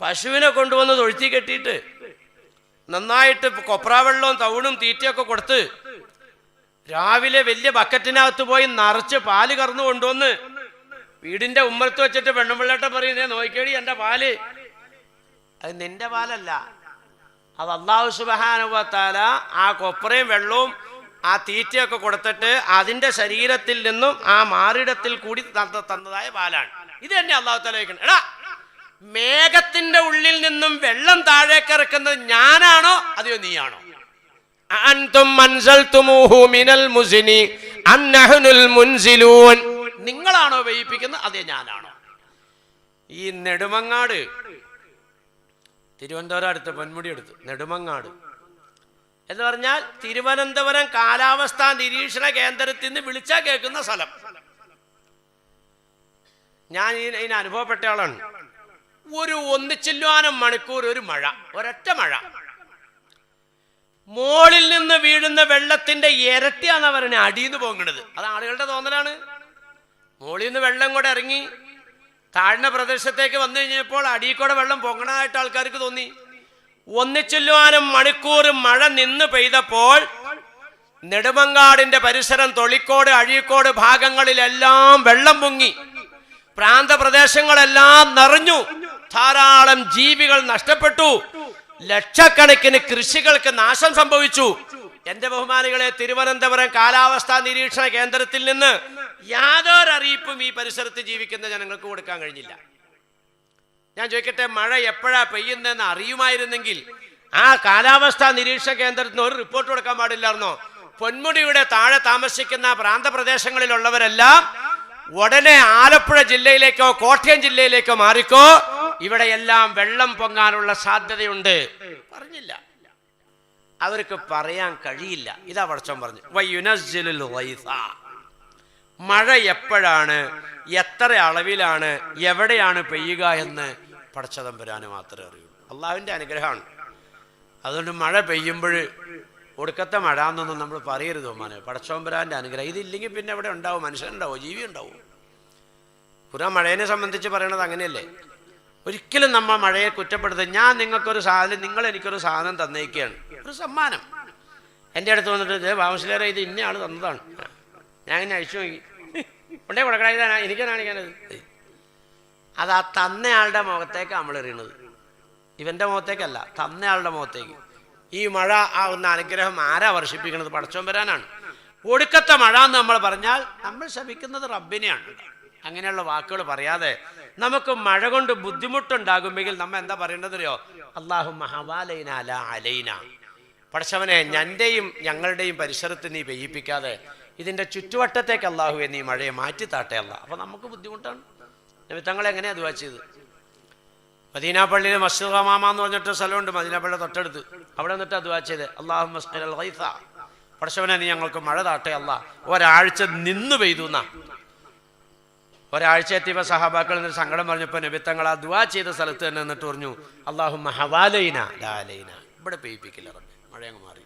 പശുവിനെ കൊണ്ടുവന്ന് തൊഴുത്തി കെട്ടിയിട്ട് നന്നായിട്ട് കൊപ്രാവെള്ളവും തവണും തീറ്റയൊക്കെ കൊടുത്ത് രാവിലെ വലിയ ബക്കറ്റിനകത്ത് പോയി നിറച്ച് പാൽ കറന്നു കൊണ്ടുവന്ന് വീടിന്റെ ഉമ്മറത്ത് വെച്ചിട്ട് പെണ്ണുമ്പിള്ളേട്ട പറയുന്നേ നോക്കിയടി എന്റെ പാൽ. അത് നിന്റെ പാലല്ല. അത് അള്ളാഹു സുബഹാനുഭവത്താല ആ കൊപ്രയും വെള്ളവും ആ തീറ്റയൊക്കെ കൊടുത്തിട്ട് അതിന്റെ ശരീരത്തിൽ നിന്നും ആ മാറിടത്തിൽ കൂടി തന്നതായ പാലാണ്. ഇത് തന്നെ അള്ളാഹു താല എടാ മേഘത്തിന്റെ ഉള്ളിൽ നിന്നും വെള്ളം താഴേക്ക് ഇറക്കുന്നത് ഞാനാണോ? അതെയോ നീയാണോ? നിങ്ങളാണോ വെയിപ്പിക്കുന്നത്? അതേ ഞാനാണോ. ഈ നെടുമങ്ങാട്. തിരുവനന്തപുരം അടുത്ത് പൊന്മുടി എടുത്തു നെടുമങ്ങാട്. എന്ന് പറഞ്ഞാൽ തിരുവനന്തപുരം കാലാവസ്ഥാ നിരീക്ഷണ കേന്ദ്രത്തിൽ നിന്ന് വിളിച്ചാൽ കേൾക്കുന്ന സ്ഥലം. ഞാൻ ഇതിനനുഭവപ്പെട്ടയാളാണ് ഇതിന് അനുഭവപ്പെട്ട ആളാണ് ഒരു ഒന്നിച്ചില്ലുവാനം മണിക്കൂർ ഒരു മഴ ഒരൊറ്റ മഴ. മോളിൽ നിന്ന് വീഴുന്ന വെള്ളത്തിന്റെ ഇരട്ടിയാണ് പറഞ്ഞ അടിയിൽ നിന്ന് പൊങ്ങണത്. അത് ആളുകളുടെ തോന്നലാണ്. മോളിൽ നിന്ന് വെള്ളം കൂടെ ഇറങ്ങി താഴ്ന്ന പ്രദേശത്തേക്ക് വന്നു കഴിഞ്ഞപ്പോൾ അടിയിൽ കൂടെ വെള്ളം പൊങ്ങണതായിട്ട് ആൾക്കാർക്ക് തോന്നി. ഒന്നിച്ചില്ലാനും മണിക്കൂർ മഴ നിന്ന് പെയ്തപ്പോൾ നെടുമങ്ങാടിന്റെ പരിസരം തൊളിക്കോട് അഴീക്കോട് ഭാഗങ്ങളിലെല്ലാം വെള്ളം പൊങ്ങി. പ്രാന്തപ്രദേശങ്ങളെല്ലാം നിറഞ്ഞു. ധാരാളം ജീവികൾ നഷ്ടപ്പെട്ടു. ലക്ഷക്കണക്കിന് കൃഷികൾക്ക് നാശം സംഭവിച്ചു. എന്റെ ബഹുമാനികളെ തിരുവനന്തപുരം കാലാവസ്ഥാ നിരീക്ഷണ കേന്ദ്രത്തിൽ നിന്ന് യാതൊരു അറിയിപ്പും ഈ പരിസരത്ത് ജീവിക്കുന്ന ജനങ്ങൾക്ക് കൊടുക്കാൻ കഴിഞ്ഞില്ല. ഞാൻ ചോദിക്കട്ടെ മഴ എപ്പോഴാ പെയ്യുന്നതെന്ന് അറിയുമായിരുന്നെങ്കിൽ ആ കാലാവസ്ഥാ നിരീക്ഷണ കേന്ദ്രത്തിൽ നിന്ന് ഒരു റിപ്പോർട്ട് കൊടുക്കാൻ പാടില്ലായിരുന്നോ? പൊന്മുടിയുടെ താഴെ താമസിക്കുന്ന പ്രാന്തപ്രദേശങ്ങളിലുള്ളവരെല്ലാം ഉടനെ ആലപ്പുഴ ജില്ലയിലേക്കോ കോട്ടയം ജില്ലയിലേക്കോ മാറിക്കോ ഇവിടെയെല്ലാം വെള്ളം പൊങ്ങാനുള്ള സാധ്യതയുണ്ട്. പറഞ്ഞില്ല. അവർക്ക് പറയാൻ കഴിയില്ല. ഇതാ പടച്ചോൻ പറഞ്ഞു. വയുനസ്സിലുൽ ഗൈസ. മഴ എപ്പോഴാണ് എത്ര അളവിലാണ് എവിടെയാണ് പെയ്യുക എന്ന് പടച്ചതമ്പുരാന് മാത്രമേ അറിയൂ അള്ളാഹുവിന്റെ അനുഗ്രഹമാണ്. അതുകൊണ്ട് മഴ പെയ്യുമ്പോൾ ഒടുക്കത്തെ മഴ എന്നൊന്നും നമ്മൾ പറയരുത് ഒമാനെ പടച്ചോമ്പുരാന്റെ അനുഗ്രഹം. ഇതില്ലെങ്കിൽ പിന്നെ ഇവിടെ ഉണ്ടാവും? മനുഷ്യനുണ്ടാവും ജീവി ഉണ്ടാവും. പുറ മഴയെ സംബന്ധിച്ച് പറയണത് അങ്ങനെയല്ലേ? ഒരിക്കലും നമ്മൾ മഴയെ കുറ്റപ്പെടുത്തുക ഞാൻ നിങ്ങൾക്കൊരു സാധനം നിങ്ങൾ എനിക്കൊരു സാധനം തന്നേക്കുകയാണ് ഒരു സമ്മാനം. എന്റെ അടുത്ത് വന്നിട്ട് ഇതേ ബാമസിലേറെ ഇത് ഇന്ന ആൾ തന്നതാണ്. ഞാൻ ഇങ്ങനെ അഴിച്ചു നോക്കി. ഉണ്ടേ കൊടുക്കണ എനിക്കാണ് ഞാനത് കാണിക്കാനത് അത് ആ തന്നയാളുടെ മുഖത്തേക്ക് നമ്മൾ എറിയണത്. ഇവന്റെ മുഖത്തേക്കല്ല തന്നയാളുടെ മുഖത്തേക്ക്. ഈ മഴ ആ ഒന്ന് അനുഗ്രഹം ആരാ വർഷിപ്പിക്കുന്നത് പടച്ചോൻ വരാനാണ്. ഒടുക്കത്തെ മഴ എന്ന് നമ്മൾ പറഞ്ഞാൽ നമ്മൾ ശപിക്കുന്നത് റബ്ബിനെയാണ്. അങ്ങനെയുള്ള വാക്കുകൾ പറയാതെ നമുക്ക് മഴ കൊണ്ട് ബുദ്ധിമുട്ടുണ്ടാകുമെങ്കിൽ നമ്മ എന്താ പറയേണ്ടതറിയോ അള്ളാഹു മഹവാലൈന അല അലൈന. ഞന്റെയും ഞങ്ങളുടെയും പരിസരത്ത് നീ പെയ്യിപ്പിക്കാതെ ഇതിന്റെ ചുറ്റുവട്ടത്തേക്ക് അള്ളാഹു നീ മഴയെ മാറ്റി അല്ല. അപ്പൊ നമുക്ക് ബുദ്ധിമുട്ടാണ്. നിമിത്തങ്ങൾ എങ്ങനെയാ ദുവാ ചെയ്ത്? മദീന മസ്ജിദ് ഹമാമ എന്ന് പറഞ്ഞിട്ട് സ്ഥലമുണ്ട് മദീന പള്ളി തൊട്ടടുത്ത്. അവിടെ നിന്നിട്ട് അത് ചെയ്ത്. അള്ളാഹു മസ്ജിദ് നീ ഞങ്ങൾക്ക് മഴ താട്ടെ അല്ല. ഒരാഴ്ച നിന്ന് പെയ്തു എന്നാ. ഒരാഴ്ച എത്തിയപ്പോൾ സഹാബാക്കൾ എന്നിട്ട് സങ്കടം പറഞ്ഞപ്പോൾ നബിത്തങ്ങൾ ആ ദുവാ ചെയ്ത സ്ഥലത്ത് തന്നെ എന്നിട്ട് പറഞ്ഞു അള്ളാഹു ഹവാലൈന ലാലൈന. ഇവിടെ പെയ്യിപ്പിക്കില്ല പറഞ്ഞു മഴ അങ്ങ് മാറി.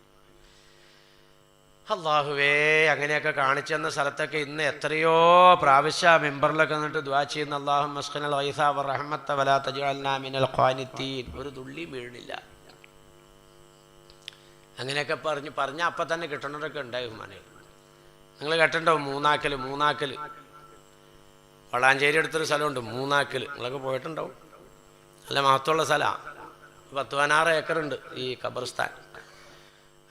അള്ളാഹുവേ അങ്ങനെയൊക്കെ കാണിച്ചെന്ന സ്ഥലത്തൊക്കെ ഇന്ന് എത്രയോ പ്രാവശ്യ മെമ്പറിലൊക്കെ നിന്നിട്ട് ദ്വാ ചെയ്യുന്ന അള്ളാഹു മസ്ഖനൽ റഹ്മത്ത വലാ തജ്അൽനാ മിനൽ ഖാനിത്തീൻ. ഒരു തുള്ളി വീണില്ല. അങ്ങനെയൊക്കെ പറഞ്ഞ് പറഞ്ഞ അപ്പം തന്നെ കിട്ടണതൊക്കെ ഉണ്ടായി ഹുമാനെ നിങ്ങൾ കേട്ടണ്ടോ മൂന്നാക്കൽ മൂന്നാക്കൽ വളാഞ്ചേരി അടുത്തൊരു സ്ഥലമുണ്ട് മൂന്നാക്കിൽ നിങ്ങളൊക്കെ പോയിട്ടുണ്ടാവും. നല്ല മഹത്വമുള്ള സ്ഥലമാണ് പത്ത് പതിനാറ് ഏക്കറുണ്ട് ഈ ഖബർസ്ഥാൻ.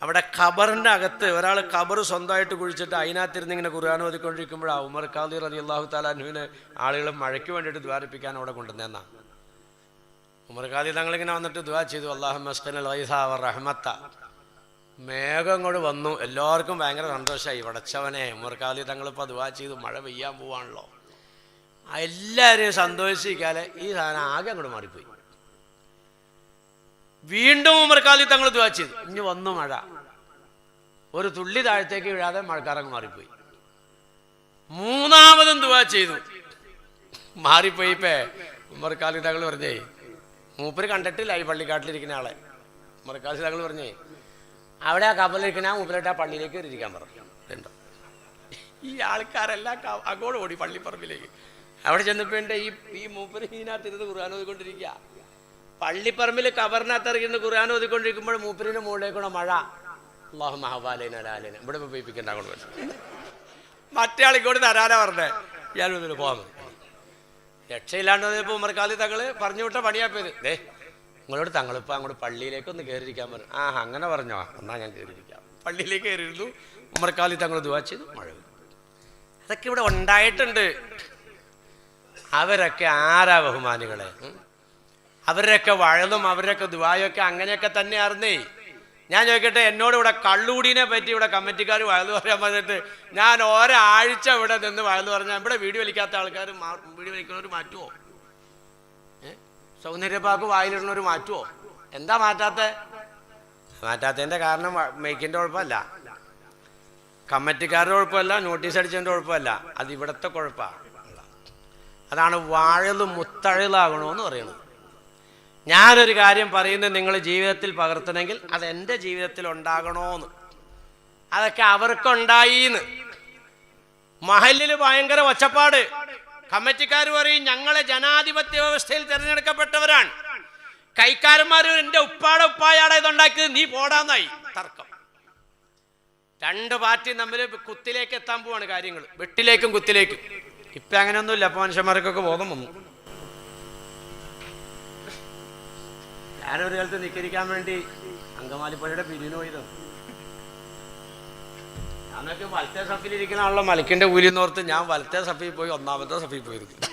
അവിടെ ഖബറിന്റെ അകത്ത് ഒരാൾ ഖബർ സ്വന്തമായിട്ട് കുഴിച്ചിട്ട് അതിനകത്തിരുന്ന് ഇങ്ങനെ ഖുർആൻ ഓതിക്കൊണ്ടിരിക്കുമ്പോൾ ഉമർ ഖാദി റതി അള്ളാഹു താലാഹുവിന് ആളുകൾ മഴയ്ക്ക് വേണ്ടിയിട്ട് ദ്വാരിപ്പിക്കാൻ അവിടെ കൊണ്ടുവന്നേന്നാ. ഉമർ ഖാദി തങ്ങളിങ്ങനെ വന്നിട്ട് ദ്വാ ചെയ്തു അള്ളാഹു മസ്കൻ റഹ്മത്ത. മേഘം കൊണ്ട് വന്നു. എല്ലാവർക്കും ഭയങ്കര സന്തോഷമായി വടച്ചവനെ ഉമർ ഖാദി തങ്ങളിപ്പോൾ ദ്വാ ചെയ്തു മഴ പെയ്യാൻ പോവാണല്ലോ. എല്ലാവരെയും സന്തോഷിക്കാതെ ഈ സാധനം ആകെ അങ്ങോട്ട് മാറിപ്പോയി. വീണ്ടും ഉമർക്കാലി തങ്ങൾ ദ്വാ ചെയ്തു. ഇനി വന്നു മഴ. ഒരു തുള്ളി താഴത്തേക്ക് വീഴാതെ മഴക്കാരങ്ങ് മാറിപ്പോയി. മൂന്നാമതും ദ്വാ ചെയ്തു. മാറിപ്പോയിപ്പേ ഉമർക്കാലി തങ്ങൾ പറഞ്ഞേ മൂപ്പര് കണ്ടിട്ടില്ല ഈ പള്ളിക്കാട്ടിലിരിക്കുന്ന ആളെ. ഉമർക്കാലി തങ്ങൾ പറഞ്ഞേ അവിടെ ആ കപ്പലിരിക്കുന്ന ആ മൂപ്പരായിട്ട് ആ പള്ളിയിലേക്ക് ഇരിക്കാൻ പറഞ്ഞു. ഈ ആൾക്കാരെല്ലാം അങ്ങോട്ട് ഓടി പള്ളിപ്പറമ്പിലേക്ക്. അവിടെ ചെന്നപ്പോ എന്റെ ഈ ഈ മൂപ്പര് ഇതിനകത്തിരുന്ന് ഖുർആൻ ഓതിക്കൊണ്ടിരിക്കുക. പള്ളിപ്പറമ്പിൽ കവറിനകത്ത് ഇറങ്ങിയിരുന്ന് ഖുർആൻ ഓതിക്കൊണ്ടിരിക്കുമ്പോൾ മൂപ്പരിന്റെ മുകളിലേക്കുള്ള മഴ. അള്ളാഹു മഹാബാലേന ലാലേന ഇവിടെ പോയിപ്പിക്കണ്ട കൊണ്ട് മറ്റേ ആളിക്കോട് തരാനാ പറഞ്ഞേ. ഇയാൾ ഇതിൽ പോകാൻ രക്ഷയില്ലാണ്ട് വന്നപ്പോൾ ഉമ്മർക്കാലി തങ്ങൾ പറഞ്ഞു വിട്ട പണിയാപ്പത് ദേ നിങ്ങളോട് തങ്ങളിപ്പോൾ അങ്ങോട്ട് പള്ളിയിലേക്ക് ഒന്ന് കയറിയിരിക്കാൻ പറഞ്ഞു. ആ അങ്ങനെ പറഞ്ഞോ. എന്നാ ഞാൻ കയറിയിരിക്കാം. പള്ളിയിലേക്ക് കയറിയിരുന്നു. ഉമ്മർക്കാലി തങ്ങൾ ദുവാ ചെയ്തു മഴ. അതൊക്കെ ഇവിടെ ഉണ്ടായിട്ടുണ്ട്. അവരൊക്കെ ആരാ ബഹുമാനികളെ? അവരൊക്കെ വഴലും അവരുടെയൊക്കെ ദുബായൊക്കെ അങ്ങനെയൊക്കെ തന്നെ അറിഞ്ഞേ ഞാൻ ചോദിക്കട്ടെ എന്നോട് ഇവിടെ കള്ളൂടിനെ പറ്റി ഇവിടെ കമ്മിറ്റിക്കാർ വയലു പറയാൻ പറഞ്ഞിട്ട് ഞാൻ ഒരാഴ്ച ഇവിടെ നിന്ന് വഴൽ പറഞ്ഞാൽ ഇവിടെ വീഡിയോ വലിക്കാത്ത ആൾക്കാർ വീഡിയോ വലിക്കുന്നവർ മാറ്റുമോ? സൗന്ദര്യപ്പാക്ക് വായിലിടുന്നവർ മാറ്റുമോ എന്താ മാറ്റാത്ത? മാറ്റാത്തതിന്റെ കാരണം മേക്കിന്റെ കുഴപ്പമല്ല. കമ്മിറ്റിക്കാരുടെ കുഴപ്പമല്ല നോട്ടീസ് അടിച്ചതിന്റെ കുഴപ്പമല്ല. അത് ഇവിടുത്തെ കുഴപ്പമാണ് അതാണ് വാഴലും മുത്തഴലാകണമെന്ന് പറയുന്നത്. ഞാനൊരു കാര്യം പറയുന്നത് നിങ്ങൾ ജീവിതത്തിൽ പകർത്തണമെങ്കിൽ അത് എന്റെ ജീവിതത്തിൽ ഉണ്ടാകണോന്ന്. അതൊക്കെ അവർക്കുണ്ടായിന്ന്. മഹലിൽ ഭയങ്കര ഒച്ചപ്പാട്. കമ്മിറ്റിക്കാർ പറയും ഞങ്ങളെ ജനാധിപത്യ വ്യവസ്ഥയിൽ തിരഞ്ഞെടുക്കപ്പെട്ടവരാണ്. കൈക്കാരന്മാർ എന്റെ ഉപ്പാടെ ഉപ്പായാടെ ഇതുണ്ടാക്കിയത് നീ പോടാന്നായി. തർക്കം. രണ്ട് പാർട്ടിയും തമ്മിൽ കുത്തിലേക്ക് എത്താൻ പോവാണ് കാര്യങ്ങൾ വെട്ടിലേക്കും കുത്തിലേക്കും. ഇപ്പൊ അങ്ങനെയൊന്നുമില്ല അപ്പൊ മനുഷ്യന്മാർക്കൊക്കെ ബോധം വന്നു. ഞാനൊരു കാലത്ത് നിക്കരിക്കാൻ വേണ്ടി അങ്കമാലിപ്പുഴയുടെ പിരിവിന് പോയതാണ് ഞാനൊക്കെ വലത്തെ സഫിലിരിക്കുന്ന ആളുടെ മലക്കിന്റെ കൂലി നോർത്ത് ഞാൻ വലത്തെ സഫിൽ പോയി ഒന്നാമത്തെ സഫിൽ പോയിരുന്നു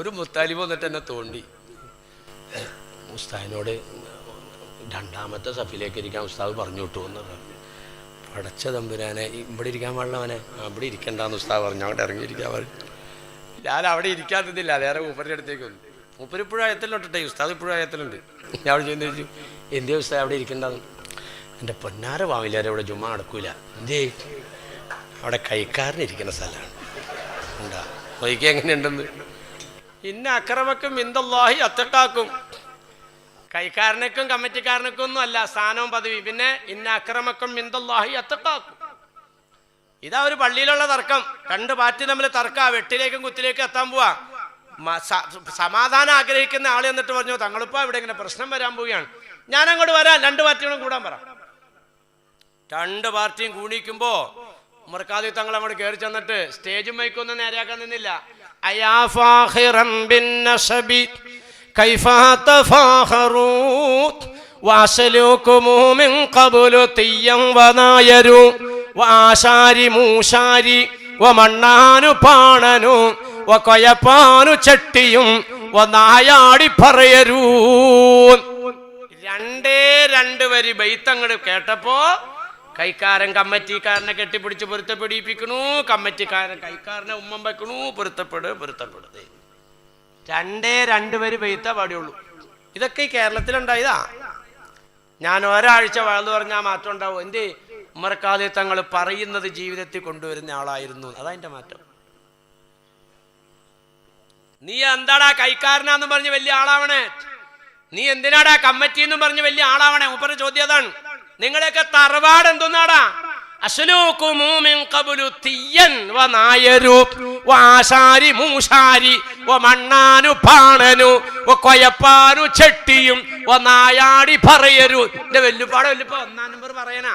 ഒരു മുത്താലിബ് വന്നിട്ട് എന്നെ തോണ്ടി. ഉസ്താദിനോട് രണ്ടാമത്തെ സഫിലേക്ക് ഇരിക്കാൻ ഉസ്താദ് പറഞ്ഞു വിട്ടു എന്ന് പറഞ്ഞു. പടച്ച തമ്പുരാനെ ഇവിടെ ഇരിക്കാൻ പാടില്ലവനെ അവിടെ ഇരിക്കണ്ടെന്ന് ഉസ്താദ് പറഞ്ഞു. അവിടെ ഇറങ്ങിയിരിക്കാൻ ഞാൻ അവിടെ ഇരിക്കാത്തതില്ല വേറെ മൂപ്പരുടെ അടുത്തേക്ക്. വന്നു മൂപ്പര് ഇപ്പോഴും ഉസ്താദ് ഇപ്പോഴും അയത്തിലുണ്ട് ഞാൻ അവിടെ ചെന്ന് ചോദിച്ചു എന്തേ ഉസ്താദ് അവിടെ ഇരിക്കണ്ടെന്ന് എന്റെ പൊന്നാര വാങ്ങില്ലാരെ അവിടെ ജുമ്മ അടക്കൂല എന്തേ? അവിടെ കൈക്കാരനിരിക്കുന്ന സ്ഥലമാണ്. ഉണ്ടാ? നോക്കി എങ്ങനെയുണ്ടെന്ന്? ഇന്ന അക്രമക്കും ഇന്ദല്ലാഹി അത്തക്കാക്കും കൈക്കാരനക്കും കമ്മിറ്റിക്കാരനക്കും ഒന്നും അല്ല സ്ഥാനവും പദവി പിന്നെ ഇന്ന അക്രമക്കും മിന്തല്ലാഹി അത്തക്കാക്കും ഇതാ ഒരു പള്ളിയിലുള്ള തർക്കം. രണ്ട് പാർട്ടി തമ്മിൽ തർക്ക വെട്ടിലേക്കും കുത്തിലേക്കും എത്താൻ പോവാ. സമാധാനം ആഗ്രഹിക്കുന്ന ആൾ എന്നിട്ട് പറഞ്ഞു തങ്ങളിപ്പോ ഇവിടെ ഇങ്ങനെ പ്രശ്നം വരാൻ പോവുകയാണ്. ഞാൻ അങ്ങോട്ട് വരാം രണ്ട് പാർട്ടികളും കൂടാൻ പറ. രണ്ട് പാർട്ടിയും കൂടിക്കുമ്പോ മുറക്കാതി തങ്ങൾ അങ്ങോട്ട് കയറി ചെന്നിട്ട് സ്റ്റേജും മൈക്കൊന്നും നേരെയാക്കാൻ നിന്നില്ല. വകൊയപ്പാനു ചട്ടിയും വനായാടി രണ്ടേ രണ്ട് വരി ബൈത്തങ്ങട് കേട്ടപ്പോ കൈക്കാരൻ കമ്മറ്റിക്കാരനെ കെട്ടിപ്പിടിച്ച് പൊരുത്തപ്പെടിപ്പിക്കണു കമ്മറ്റിക്കാരൻ കൈക്കാരനെ ഉമ്മം വെക്കണു പൊരുത്തപ്പെട് പൊരുത്തപ്പെട്. ദേ. രണ്ടേ രണ്ട് പേര് പെയ്ത്ത പാടിയുള്ളൂ. ഇതൊക്കെ ഈ കേരളത്തിലുണ്ടായതാ. ഞാൻ ഒരാഴ്ച വളർന്നു പറഞ്ഞാൽ മാറ്റം ഉണ്ടാവും. എന്തേ? ഉമ്മർക്കാതെ തങ്ങൾ പറയുന്നത് ജീവിതത്തിൽ കൊണ്ടുവരുന്ന ആളായിരുന്നു. അതതിന്റെ മാറ്റം. നീ എന്താടാ കൈക്കാരനാന്ന് പറഞ്ഞ് വലിയ ആളാവണേ? നീ എന്തിനാടാ കമ്മിറ്റി എന്നും പറഞ്ഞ് വലിയ ആളാവണേ? ഉപ്പറ ചോദ്യം അതാണ്. നിങ്ങളെയൊക്കെ തറവാട് എന്തൊന്നാടാ കൊയപ്പാനു ചെട്ടിയും വനായാടി പറയരു. നിന്റെ വെല്ലുപ്പാടെ വെല്ലുപ്പ ഒന്നാം നമ്പർ പറയനാ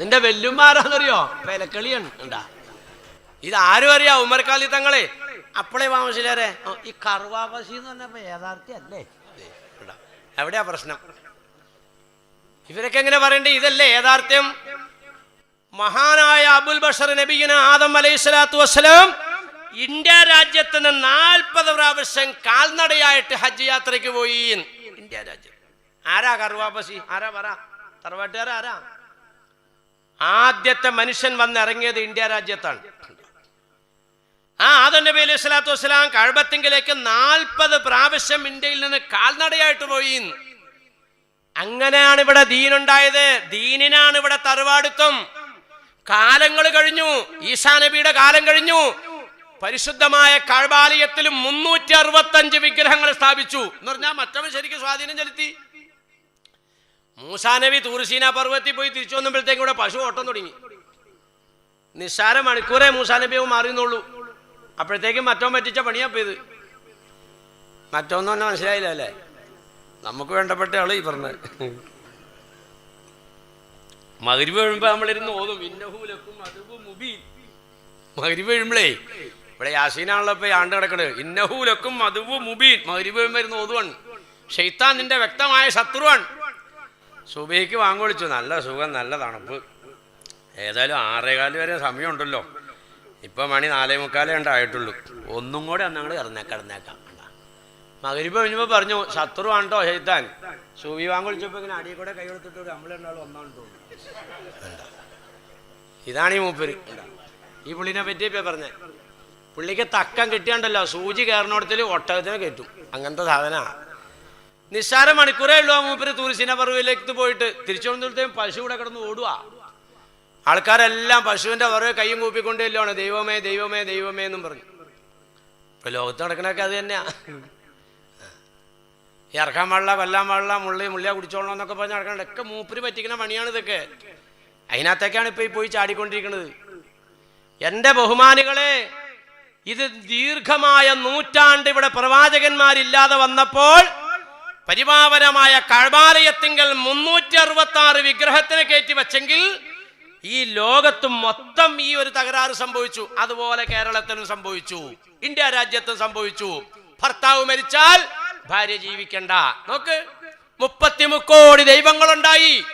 നിന്റെ വെല്ലുമാരാന്നറിയോ വിലക്കളിയാണ് ഉണ്ടാ ഇത് ആരും അറിയാ ഉമർക്കാലി തങ്ങളെ? അപ്പളേ വാമശിലേ ഈ കറുവാപശി എന്ന് പറഞ്ഞപ്പോ യഥാർത്ഥ്യല്ലേ? എവിടെയാ പ്രശ്നം? ഇവരൊക്കെ എങ്ങനെ പറയണ്ടേ? ഇതല്ലേ യഥാർത്ഥ്യം? മഹാനായ അബുൽ ബഷർ നബീന ആദം അലൈഹി സ്വലാത്തു വസ്സലാം ഇന്ത്യ രാജ്യത്ത് നിന്ന് നാൽപ്പത് പ്രാവശ്യം കാൽനടയായിട്ട് ഹജ്ജ് യാത്രയ്ക്ക് പോയി. ഇന്ത്യ രാജ്യം. ആരാ കറുവാപ്പസി ആരാ പറ? തറവാട്ടുകാരാ ആരാ? ആദ്യത്തെ മനുഷ്യൻ വന്നിറങ്ങിയത് ഇന്ത്യ രാജ്യത്താണ്. ആ ആദം നബി അലൈഹി സ്വലാത്തു വസ്സലാം കഴബത്തിങ്കിലേക്ക് നാൽപ്പത് പ്രാവശ്യം ഇന്ത്യയിൽ നിന്ന് കാൽനടയായിട്ട് പോയി. അങ്ങനെയാണ് ഇവിടെ ദീനുണ്ടായത്. ദീനിനാണ് ഇവിടെ തറവാടുത്തും. കാലങ്ങൾ കഴിഞ്ഞു. ഈസാ നബിയുടെ കാലം കഴിഞ്ഞു. പരിശുദ്ധമായ കഴബാലയത്തിൽ മുന്നൂറ്റി അറുപത്തഞ്ച് വിഗ്രഹങ്ങൾ സ്ഥാപിച്ചു. എന്ന് പറഞ്ഞാൽ മറ്റവൻ ശരിക്കും സ്വാധീനം ചെലുത്തി. മൂസാ നബി തൂർസീന പർവത്തിൽ പോയി തിരിച്ചു വന്നപ്പോഴത്തേക്കും ഇവിടെ പശു ഓട്ടം തുടങ്ങി. നിസ്സാര മണിക്കൂറേ മൂസാ മാറിയെന്നുള്ളൂ മാറിയുന്നുള്ളൂ അപ്പോഴത്തേക്കും മറ്റോ പറ്റിച്ച പണിയാ പോയത്. മറ്റോന്നു പറഞ്ഞാൽ മനസ്സിലായില്ല അല്ലേ? നമുക്ക് വേണ്ടപ്പെട്ട ആൾ ഈ പറഞ്ഞത് മകരി വീഴുമ്പോ നമ്മളിരുന്ന് ഓതും. മുബീൻ. മകരി വീഴുമ്പളേ ഇവിടെ യാസീനാണല്ലോ ഇപ്പൊ ആണ്ട് കിടക്കണത്. ഇന്നഹൂലക്കും അതുവും മുബീൻ. മകരി വീഴുമ്പോ ഇരുന്ന് ഓതുവാണ് ഷെയ്ത്താൻ നിന്റെ വ്യക്തമായ ശത്രുവാണ്. സുബൈക്ക് വാങ്ങൊളിച്ചു നല്ല സുഖം നല്ല തണുപ്പ്. ഏതായാലും ആറേകാൽ വരെ സമയമുണ്ടല്ലോ. ഇപ്പൊ മണി നാലേ മുക്കാലേ ഉണ്ടായിട്ടുള്ളൂ. ഒന്നും കൂടെ അന്നങ്ങൾ കിടന്നേക്കാം കിടന്നേക്കാം. മകരിപ്പ് കഴിഞ്ഞപ്പോ പറഞ്ഞു ശത്രു ആണ്ടോ ഹെയ്ത്താൻ സൂവി വാങ്ങൊളിച്ചപ്പോ ഇങ്ങനെ അടിയിൽ കൂടെ കൈ നമ്മളെ നമ്മളെണ്ടാളും ഒന്നാണ് തോന്നുന്നു. ഇതാണ് ഈ മൂപ്പര്? ഈ പുള്ളിനെ പറ്റി ഇപ്പൊ പറഞ്ഞേ. പുള്ളിക്ക് തക്കം കിട്ടിയാണ്ടല്ലോ സൂചി കയറിനോടത്തിൽ ഒട്ടകത്തിനെ കയറ്റും. അങ്ങനത്തെ സാധന. നിസ്സാര മണിക്കൂറേ ഉള്ളൂ ആ മൂപ്പര് തുറിശിന പറവിലേക്ക് പോയിട്ട്. തിരിച്ചു വന്നിടത്തേക്കും പശു ഇവിടെ കിടന്ന് ഓടുക ആൾക്കാരെല്ലാം പശുവിന്റെ പുറകെ കൈയും കൂപ്പിക്കൊണ്ടേ ദൈവമേ ദൈവമേ ദൈവമേ എന്നും പറഞ്ഞു. ഇപ്പൊ ലോകത്ത് നടക്കണൊക്കെ അത് തന്നെയാ. ഈ ഇറക്കാൻ പാടില്ല കൊല്ലാൻ പാടില്ല മുള്ളി മുള്ളിയാ കുടിച്ചോളണം എന്നൊക്കെ പറഞ്ഞ് നടക്കണത് ഒക്കെ മൂപ്പര് പറ്റിക്കുന്ന പണിയാണ് ഇതൊക്കെ. അതിനകത്തേക്കാണ് ഇപ്പൊ ഈ പോയി ചാടിക്കൊണ്ടിരിക്കുന്നത് എന്റെ ബഹുമാനികളെ ഇത് ദീർഘമായ നൂറ്റാണ്ട് ഇവിടെ പ്രവാചകന്മാരില്ലാതെ വന്നപ്പോൾ പരിപാവനമായ കഴബാലയത്തിങ്കൽ മുന്നൂറ്റി അറുപത്തി ആറ് വിഗ്രഹത്തിനെ കയറ്റി വെച്ചെങ്കിൽ ഈ ലോകത്ത് മൊത്തം ഈ ഒരു തകരാറ് സംഭവിച്ചു. അതുപോലെ കേരളത്തിനും സംഭവിച്ചു. ഇന്ത്യ രാജ്യത്തും സംഭവിച്ചു. ഭർത്താവ് മരിച്ചാൽ ഭാര്യ ജീവിക്കണ്ട. നോക്ക്. മുപ്പത്തി മുക്കോടി ദൈവങ്ങളുണ്ടായി.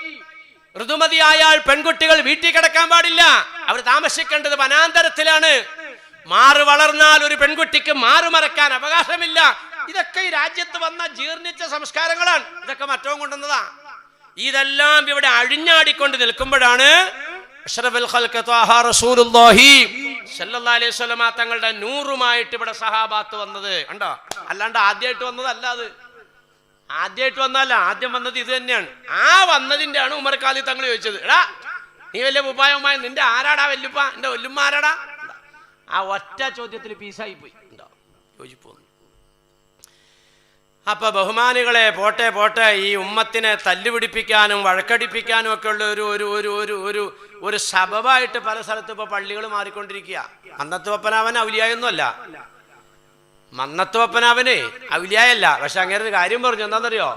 ഋതുമതിയായാൽ പെൺകുട്ടികൾ വീട്ടിൽ കിടക്കാൻ പാടില്ല. അവർ താമസിക്കേണ്ടത് വനാന്തരത്തിലാണ്. മാറു വളർന്നാൽ ഒരു പെൺകുട്ടിക്ക് മാറു മറക്കാൻ അവകാശമില്ല. ഇതൊക്കെ ഈ രാജ്യത്ത് വന്ന ജീർണിച്ച സംസ്കാരങ്ങളാണ്. ഇതൊക്കെ മറ്റവും കൊണ്ടുവന്നതാ. ഇതെല്ലാം ഇവിടെ അഴിഞ്ഞാടിക്കൊണ്ട് നിൽക്കുമ്പോഴാണ്. അഷ്റഫുൽ ഖൽഖ് റസൂലുള്ളാഹി അലൈഹി സ്വലമ തങ്ങളുടെ നൂറുമായിട്ട് ഇവിടെ സഹാബാത്ത് വന്നത്. കണ്ടോ? അല്ലാണ്ട് ആദ്യമായിട്ട് വന്നതല്ല അത്. ആദ്യമായിട്ട് വന്നല്ല ആദ്യം വന്നത് ഇത് തന്നെയാണ്. ആ വന്നതിന്റെ ആണ് ഉമർ ഖാലി തങ്ങൾ ചോദിച്ചത്. എടാ നീ വലിയ ഉപായവുമായി നിന്റെ ആരാടാ വല്ലുപ്പ? എന്റെ വല്ലുമ്മ ആരാടാ ആ ഒറ്റ ചോദ്യത്തിൽ പീസായി പോയി ഉണ്ടോ യോജിപ്പ് വന്നു അപ്പൊ ബഹുമാനികളെ പോട്ടെ പോട്ടെ ഈ ഉമ്മത്തിനെ തല്ലുപിടിപ്പിക്കാനും വഴക്കടിപ്പിക്കാനും ഒക്കെ ഉള്ള ഒരു ഒരു ഒരു ഒരു ഒരു ഒരു സബബായിട്ട് പല സ്ഥലത്തും ഇപ്പൊ പള്ളികൾ മാറിക്കൊണ്ടിരിക്കുക അന്നത്തെ പപ്പനാവൻ ഔലിയായൊന്നുമല്ല. മന്നത്ത് ഒപ്പനാവന് ഔലിയായല്ല. പക്ഷെ അങ്ങനെ ഒരു കാര്യം പറഞ്ഞു. എന്താണെന്നറിയോ?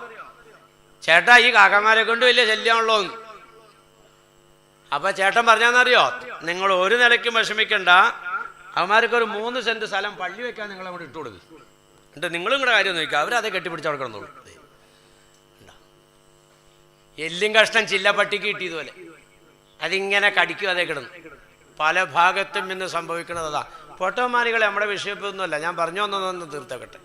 ചേട്ടാ ഈ കാക്കന്മാരെ കൊണ്ട് വലിയ ശല്യമുള്ളൂ അപ്പൊ ചേട്ടൻ പറഞ്ഞാന്നറിയോ നിങ്ങൾ ഒരു നിലയ്ക്കും വിഷമിക്കണ്ട. അവന്മാർക്ക് ഒരു മൂന്ന് സെന്റ് സ്ഥലം പള്ളി വെക്കാൻ നിങ്ങളെ അങ്ങോട്ട് ഇട്ടു കൊടുക്കും എന്നിട്ട് നിങ്ങളും കൂടെ കാര്യം നോക്കുക അവരതെ കെട്ടിപ്പിടിച്ച് അവിടെ കിടന്നോളൂ? എല്ലും കഷ്ണം ചില്ലപ്പട്ടിക്ക് കിട്ടിയതുപോലെ. അതിങ്ങനെ കടിക്കും അതേ കിടന്നു. പല ഭാഗത്തും ഇന്ന് സംഭവിക്കുന്നത് അതാ. ഫോട്ടോമാലികളെ നമ്മുടെ വിഷയപ്പൊന്നുമല്ല ഞാൻ പറഞ്ഞു വന്നതൊന്ന് തീർത്തേക്കട്ടെ